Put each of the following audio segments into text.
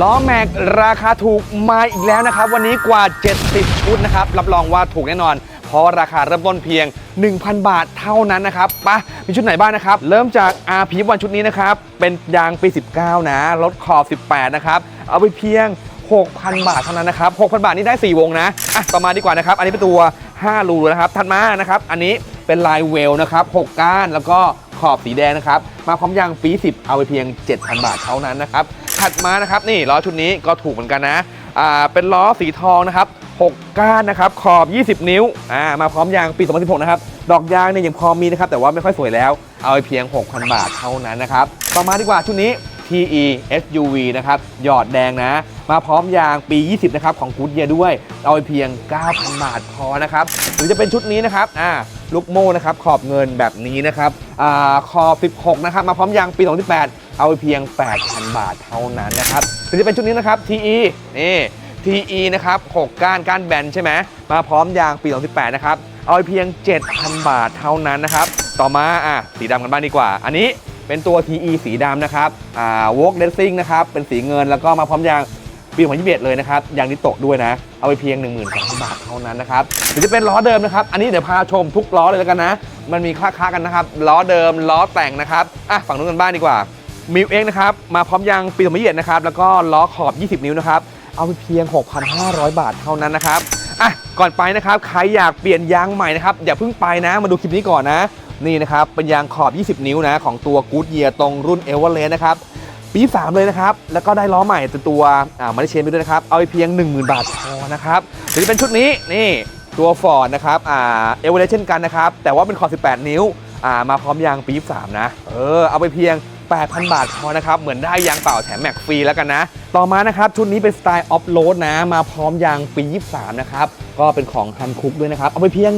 ล้อแม็กราคาถูกมาอีกแล้วนะครับ วันนี้กว่า 70 ชุดนะครับ รับรองว่าถูกแน่นอน เพราะราคาเริ่มต้นเพียง 1,000 บาทเท่านั้นนะครับปะมีชุดไหนบ้างนะครับ เริ่มจาก RP วันชุดนี้นะครับ เป็นยางปี 19 นะลดขอบ 18 นะครับ เอาไปเพียง 6,000 บาทเท่านั้นนะครับ 6,000 บาทนี่ได้ 4 วงนะอะต่อมาณดีกว่านะครับ อันนี้เป็นตัว 5 รูนะครับถัดมานะครับ อันนี้เป็นลายเวลนะครับ 6 ก้านแล้วก็ขอบสีแดงนะครับ มาพร้อมยางปี 10 เอาไปเพียง 7,000 บาทเท่านั้นนะครับ ถัดมานะครับนี่ล้อชุดนี้ก็ถูกเหมือนกันนะอ่าเป็นล้อสีทองนะครับ6ก้านนะครับขอบ 20 นิ้วอ่ามาพร้อมยางปี 2016 นะครับ ดอกยางเนี่ยยังพอมีนะครับ แต่ว่าไม่ค่อยสวยแล้ว เอาไปเพียง 6,000 บาทเท่านั้นนะครับ ต่อมาดีกว่าชุดนี้ TE SUV นะครับ หยอดแดงนะ มาพร้อมยางปี 20 นะครับ ของกูดเยียด้วย เอาไปเพียง 9,000 บาทพอนะครับ หรือจะเป็นชุดนี้นะครับอ่าลูกโม่นะครับ ขอบเงินแบบนี้นะครับอ่าขอบ 16 นะครับ มาพร้อมยางปี 2018 เอาไปเพียง 8,000 บาทเท่านั้นนะครับหรือจะเป็นชุดนี้นะครับ TE นี่ TE นะครับ6ก้านก้านแบนใช่ไหมมาพร้อมยางปี 2018 นะครับ เอาไปเพียง 7,000 บาทเท่านั้นนะครับ ต่อมาอะสีดำกันบ้างดีกว่า อันนี้เป็นตัว TE สีดำนะครับอ่า Walk Racing นะครับ เป็นสีเงินแล้วก็มาพร้อมยางปี2021เลยนะครับ ยางนิโตะด้วยนะ เอาไปเพียง 12,000 บาทเท่านั้นนะครับหรือจะเป็นล้อเดิมนะครับ อันนี้เดี๋ยวพาชมทุกล้อเลยแล้วกันนะ มันมีค่าๆกันนะครับ ล้อเดิม ล้อแต่งนะครับ อะ ฝั่งนู้นกันบ้างดีกว่า มิวเอ็กนะครับ มาพร้อมยางปี2021นะครับ แล้วก็ล้อขอบ 20 นิ้วนะครับ เอาไปเพียง 6,500 บาทเท่านั้นนะครับ อะ ก่อนไปนะครับ ใครอยากเปลี่ยนยางใหม่นะครับ อย่าเพิ่งไปนะ มาดูคลิปนี้ก่อนนะ นี่นะครับ เป็นยางขอบ 20 นิ้วนะ ของตัวกู๊ดเยียตรงรุ่นเอเวอเรสต์นะครับ ปี 3 เลยนะครับ แล้วก็ได้ล้อใหม่ตัวอ่ามาได้เชนไปด้วยนะครับ เอาไปเพียง 10,000 บาทพอนะครับหรือเป็นชุดนี้ นี่ตัวฟอร์ดนะครับอ่าเอเวอเรสต์เช่นกันนะครับ แต่ว่าเป็นขอบ 18 นิ้วอ่ามาพร้อมยางปี 3 นะ เออ เอาไปเพียง 8,000 บาทพอนะครับ เหมือนได้ยางเปล่าแถมแม็กฟรีแล้วกันนะ ต่อมานะครับชุดนี้เป็นสไตล์ออฟโรดนะ มาพร้อมยางปี 23 นะครับ ก็เป็นของฮันคุกด้วยนะครับ เอาไปเพียง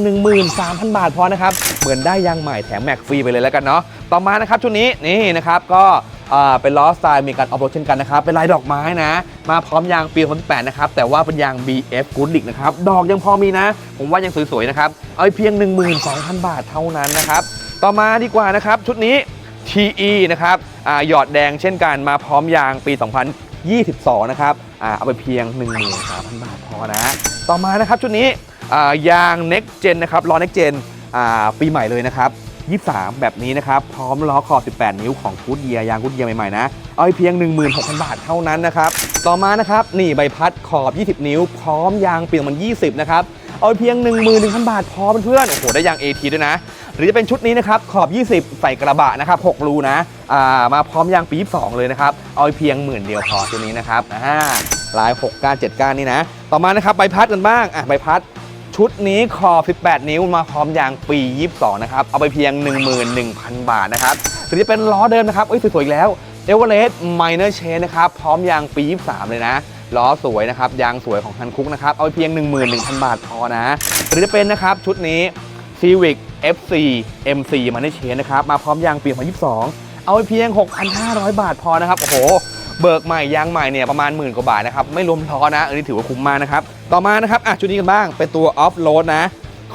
13,000 บาทพอนะครับ เหมือนได้ยางใหม่แถมแม็กฟรีไปเลยแล้วกันเนาะ ต่อมานะครับชุดนี้นี่นะครับก็เป็นล้อสไตล์มีการออฟโรดเช่นกันนะครับ เป็นลายดอกไม้นะ มาพร้อมยางปี2018นะครับ แต่ว่าเป็นยาง BF g o o d l i c นะครับ ดอกยังพอมีนะ ผมว่ายังสวยๆนะครับ เอาไปเพียง 12,000 บาทเท่านั้นนะครับ ต่อมาดีกว่านะครับชุดนี้ TE นะครับอาหยอดแดงเช่นกันมาพร้อมยางปี 2022 นะครับอาเอาไปเพียง 13,000 บาทพอนะ ต่อมานะครับชุดนี้อ่ายาง Next Gen นะครับล้อ Next Gen อ่าปีใหม่เลยนะครับ 23 แบบนี้นะครับ พร้อมล้อคอ 18 นิ้วของกูดเยียยางกูดเยียใหม่ๆนะ เอาไปเพียง 16,000 บาทเท่านั้นนะครับ ต่อมานะครับ นี่ใบพัดขอบ 20 นิ้ว พร้อมยางปี2020 นะครับ เอาไปเพียง 11,000 บาทพอเพื่อนๆโอ้โห ได้ยาง AT ด้วยนะ รือจะเป็นชุดนี้นะครับขอบ 20 ใส่กระบะนะครับ6รูนะามาพร้อมยางปี22เลยนะครับ เอาไปเพียงหมื่นเดียวพอตัวนี้นะครับอ่าลาย6ก้าน7ก้านนี่นะ ต่อมานะครับใบพัดกันบ้างอะใบพัดชุดนี้ขอบ 18 นิ้วมาพร้อมยางปี 22 นะครับ เอาไปเพียง 11,000 บาทนะครับหรือจะเป็นล้อเดิมนะครับเอ้ย สวยๆอีกแล้วเอเวอเรสต์ไมเนอร์เชนนะครับ พร้อมยางปี 23 เลยนะ ล้อสวยนะครับ ยางสวยของฮันคุกนะครับ เอาไปเพียง 11,000 บาทพอนะ หรือจะเป็นนะครับชุดนี้ Civic FC MC มาในเชนนะครับ มาพร้อมยางปี2022 เอาไปเพียง 6,500 บาทพอนะครับ โอ้โห เบิกใหม่ยางใหม่เนี่ยประมาณหมื่นกว่าบาทนะครับ ไม่รวมล้อนะ อันนี้ถือว่าคุ้มมากนะครับ ต่อมานะครับอะชุดนี้กันบ้าง เป็นตัวออฟโรดนะ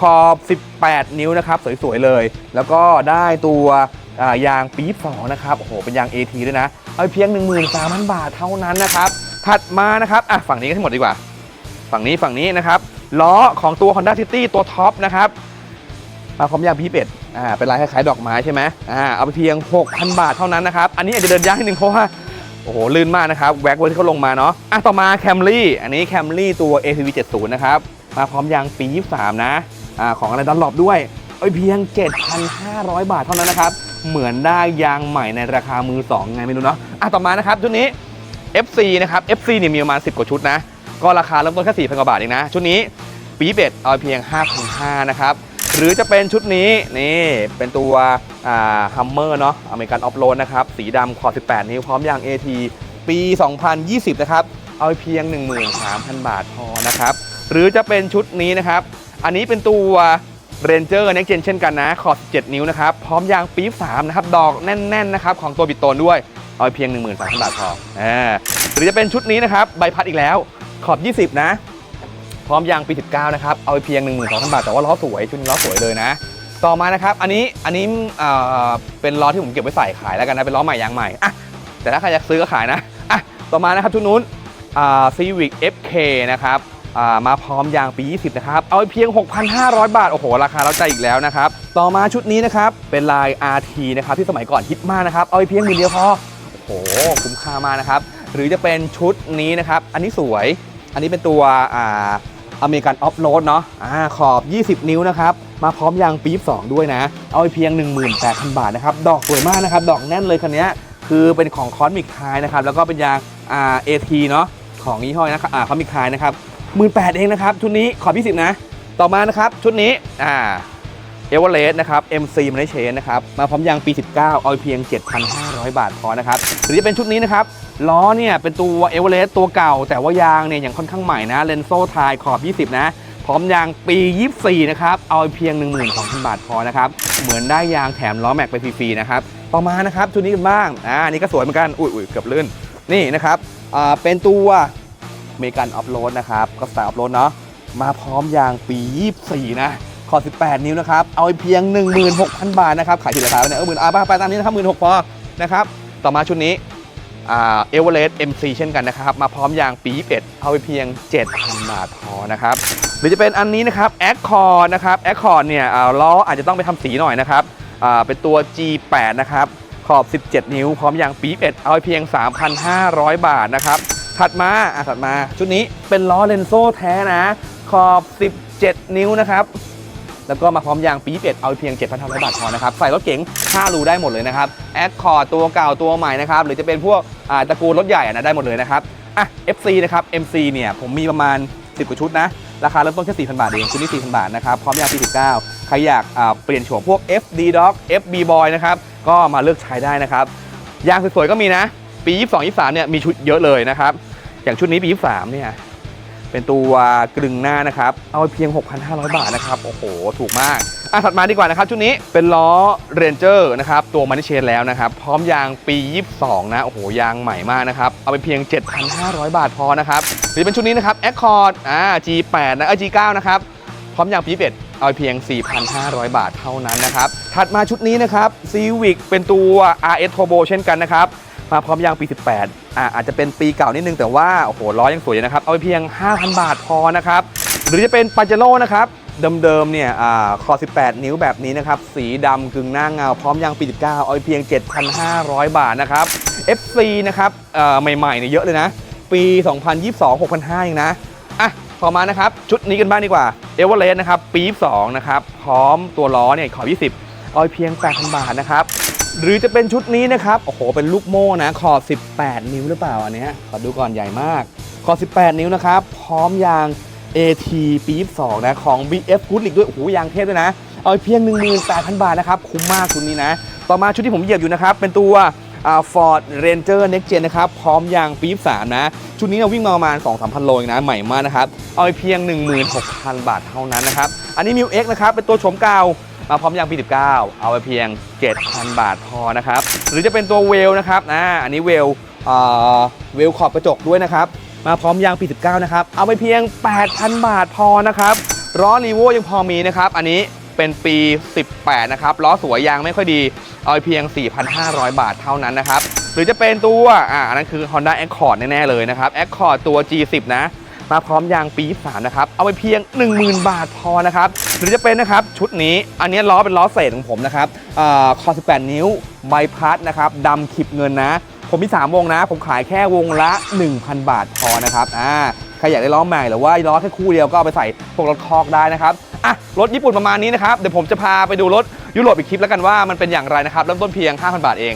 ขอบ 18 นิ้วนะครับ สวยๆเลย แล้วก็ได้ตัวยางปี๊บสองนะครับ โอ้โห เป็นยาง AT ด้วยนะ เอาไปเพียง 13,000 บาทเท่านั้นนะครับ ถัดมานะครับอะฝั่งนี้กันทั้งหมดดีกว่า ฝั่งนี้ฝั่งนี้นะครับล้อของตัว Honda City ตัวท็อปนะครับ มาพร้อมยางพีเป็ดอ่าเป็นลายคล้ายๆดอกไม้ใช่ไหมอ่าเอาไปเพียง 6,000 บาทเท่านั้นนะครับอันนี้อาจจะเดินยากนิดนึงเพราะว่าโอ้โห ลื่นมากนะครับ แว็กเวอร์ที่เขาลงมาเนาะอะต่อมาแคมรี่อันนี้แคมรี่ตัว ATV 70 นะครับ มาพร้อมยางปี 23 นะอ่าของอะไรดันหลบด้วยเอาไปเพียง 7,500 บาทเท่านั้นนะครับ เหมือนได้ยางใหม่ในราคามือสองไงไม่รู้เนาะอะต่อมานะครับชุดนี้ FC นะครับ FC เนี่ยมีประมาณ 10 กว่าชุดนะ ก็ราคาเริ่มต้นแค่4,000กว่าบาทเองนะ ชุดนี้ปีเบ็ดเอาเพียง 5,500นะครับ หรือจะเป็นชุดนี้นี่เป็นตัวฮัมเมอร์เนาะอเมริกันออฟโรดนะครับ สีดำขอบ18 นิ้วพร้อมยาง AT ปี 2020 นะครับ เอาไปเพียง 13,000 บาทพอนะครับ หรือจะเป็นชุดนี้นะครับ อันนี้เป็นตัว Ranger Next Gen เช่นกันนะ ขอบ 7 นิ้วนะครับ พร้อมยางปี๊บ3นะครับ ดอกแน่น ๆ นะครับ ของตัวบิดโตนด้วย เอาไปเพียง 13,000 บาทพออ่าหรือจะเป็นชุดนี้นะครับ ใบพัดอีกแล้ว ขอบ 20 นะ พร้อมยางปี 19 นะครับ เอาไปเพียง 12,000 บาท แต่ว่าล้อสวย ชุดล้อสวยเลยนะ ต่อมานะครับ อันนี้ อันนี้เป็น ล้อที่ผมเก็บไว้ใส่ขายแล้วกันนะ เป็นล้อใหม่ยางใหม่อะแต่ถ้าใครอยากซื้อก็ขายนะอะต่อมานะครับชุดนู้นอ่า Civic FK นะครับมาพร้อมยางปี 20 นะครับ เอาไปเพียง 6,500 บาท โอ้โห ราคาเราใจอีกแล้วนะครับ ต่อมาชุดนี้นะครับ เป็นลาย RT นะครับ ที่สมัยก่อนฮิตมากนะครับ เอาไปเพียงหมื่นเดียวพอ โอ้โห คุ้มค่ามากนะครับ หรือจะเป็นชุดนี้นะครับ อันนี้สวย อันนี้เป็นตัวอ่า อเมริกันออฟโรดเนาะอ่าขอบ 20 นิ้วนะครับ มาพร้อมยางปี๊บ2ด้วยนะ เอาไปเพียง 18,000 บาทนะครับ ดอกสวยมากนะครับ ดอกแน่นเลยคันนี้คือเป็นของคอนมิกไฮนะครับ แล้วก็เป็นยางอ่าเอทีเนาะของยี่ห้อนะครับอ่าคอนมิกไฮนะครับหมื่นแปดเองนะครับ ชุดนี้ขอบ 20 นะ ต่อมานะครับ ชุดนี้อ่าเอเวอเรสต์นะครับ MC มันได้เชนนะครับ มาพร้อมยางปี 19 เอาไปเพียง 7,500 บาทพอนะครับหรือจะเป็นชุดนี้นะครับล้อเนี่ยเป็นตัวเอเวอเรสต์ตัวเก่า แต่ว่ายางเนี่ยยังค่อนข้างใหม่นะเลนโซ่ทายขอบ 20 นะ พร้อมยางปี 24 นะครับ เอาไปเพียง 12,000 บาทพอนะครับ เหมือนได้ยางแถมล้อแม็กไปฟรีๆนะครับต่อมานะครับชุดนี้กันบ้างอ่านี่ก็สวยเหมือนกันอุ้ยอุ้ยเกือบลื่นนี่นะครับอ่าเป็นตัวเมกันออฟโรดนะครับก็สไตล์ออฟโรดเนาะมาพร้อมยางปี 24 นะขอ 18 นิ้วนะครับ เอาไปเพียง 16,000 บาทนะครับ ขายผิดราคาเนี่ยเออหมื่นอาบ้าไปตามนี้นะครับ16,000พอ นะครับ ต่อมาชุดนี้เอเวอเรสต์ MC เช่นกันนะครับ มาพร้อมยางปี21เอาไปเพียง 7,000 บาทพอนะครับ หรือจะเป็นอันนี้นะครับ Accord นะครับ Accord เนี่ยล้ออาจจะต้องไปทำสีหน่อยนะครับเป็นตัว G8 นะครับขอบ 17 นิ้ว พร้อมยางปี21เอาไปเพียง 3,500 บาทนะครับถัดมาอะถัดมาชุดนี้เป็นล้อเลนโซ่แท้นะ ขอบ 17 นิ้วนะครับ แล้วก็มาพร้อมยางปี 21 เอาเพียง 7,500 บาทพอนะครับ ใส่รถเก๋ง5รูได้หมดเลยนะครับแอคคอร์ดตัวเก่าตัวใหม่นะครับ หรือจะเป็นพวกตระกูลรถใหญ่นะได้หมดเลยนะครับ อะ FC นะครับ MC เนี่ย ผมมีประมาณ 10 กว่าชุดนะ ราคาเริ่มต้นแค่4,000 บาทเอง ชุดนี้ 4,000 บาทนะครับ พร้อมยางปี19ใครอยากเปลี่ยนโฉมพวก FD Dog FB Boy นะครับ ก็มาเลือกใช้ได้นะครับ ยางสวยๆก็มีนะ ปี 22 23 เนี่ย มีชุดเยอะเลยนะครับ อย่างชุดนี้ปี 23 เนี่ย เป็นตัวกลึงหน้านะครับ เอาไปเพียง 6,500 บาทนะครับ โอ้โห ถูกมาก อะถัดมาดีกว่านะครับชุดนี้เป็นล้อ Ranger นะครับ ตัวมันเชนแล้วนะครับ พร้อมยางปี 22 นะ โอ้โห ยางใหม่มากนะครับ เอาไปเพียง 7,500 บาทพอนะครับหรือเป็นชุดนี้นะครับ Accord อ่า G8 นะเออ G9 นะครับ พร้อมยางปี21เอาไปเพียง 4,500 บาทเท่านั้นนะครับ ถัดมาชุดนี้นะครับ Civic เป็นตัว RS Turbo เช่นกันนะครับ มาพร้อมยางปี 18อ่าอาจจะเป็นปีเก่านิดนึงแต่ว่าโอ้โหล้อยังสวยอยู่นะครับ เอาไปเพียง 5,000 บาทพอนะครับ หรือจะเป็นปาเจโร่นะครับเดิมๆเนี่ยอ่าคอ 18 นิ้วแบบนี้นะครับ สีดำกึ่งหน้าเงาพร้อมยางปี 19 เอาไปเพียง 7,500 บาทนะครับ FC นะครับเอ่อใหม่ๆเนี่ยเยอะเลยนะ ปี 2022 6,500เองนะอะต่อมานะครับ ชุดนี้กันบ้างดีกว่าเอเวอเรสต์นะครับปี 2 นะครับ พร้อมตัวล้อเนี่ยขอ 20 เอาไปเพียง 8,000 บาทนะครับ หรือจะเป็นชุดนี้นะครับ โอ้โห เป็นลูกโม่นะ ขอบ 18 นิ้วหรือเปล่าอันเนี้ยขอดูก่อนใหญ่มาก ขอบ 18 นิ้วนะครับ พร้อมยาง AT ปี 22 นะ ของ BF Good l e a g ด้วยโอ้โหยางเทพด้วยนะ เอาไปเพียง 18,000 บาทนะครับ คุ้มมากชุดนี้นะ ต่อมาชุดที่ผมเหยียบอยู่นะครับ เป็นตัวอ่า Ford Ranger Next Gen นะครับ พร้อมยางปี 23 นะ ชุดนี้เราวิ่งมาประมาณ 2-3,000 โลเองนะ ใหม่มากนะครับ เอาไปเพียง 16,000 บาทเท่านั้นนะครับ อันนี้ m ิว X นะครับ เป็นตัวโฉมเก่า มาพร้อมยางปี 19 เอาไปเพียง 7,000 บาทพอนะครับ หรือจะเป็นตัวเวลนะครับอ่าอันนี้เวลเอ่อเวลขอบกระจกด้วยนะครับ มาพร้อมยางปี 19 นะครับ เอาไปเพียง 8,000 บาทพอนะครับล้อรีโวยังพอมีนะครับ อันนี้เป็นปี 18 นะครับล้อสวยยางไม่ค่อยดี เอาไปเพียง 4,500 บาทเท่านั้นนะครับ หรือจะเป็นตัวอ่าอันนั้นคือ Honda Accord แน่ๆเลยนะครับ Accord ตัว G10 นะ มาพร้อมยางปี3นะครับ เอาไปเพียง 10,000 บาทพอนะครับ หรือจะเป็นนะครับชุดนี้ อันนี้ล้อเป็นล้อเศษของผมนะครับอ่าคอ 18 นิ้ว ใบพัดนะครับดำขีบเงินนะ ผมมี 3 วงนะ ผมขายแค่วงละ 1,000 บาทพอนะครับอ่าใครอยากได้ล้อใหม่หรือว่าล้อแค่คู่เดียวก็เอาไปใส่พวกรถคอกได้นะครับอะรถญี่ปุ่นประมาณนี้นะครับ เดี๋ยวผมจะพาไปดูรถยุโรปอีกคลิปแล้วกันว่ามันเป็นอย่างไรนะครับ เริ่มต้นเพียง 5,000 บาทเอง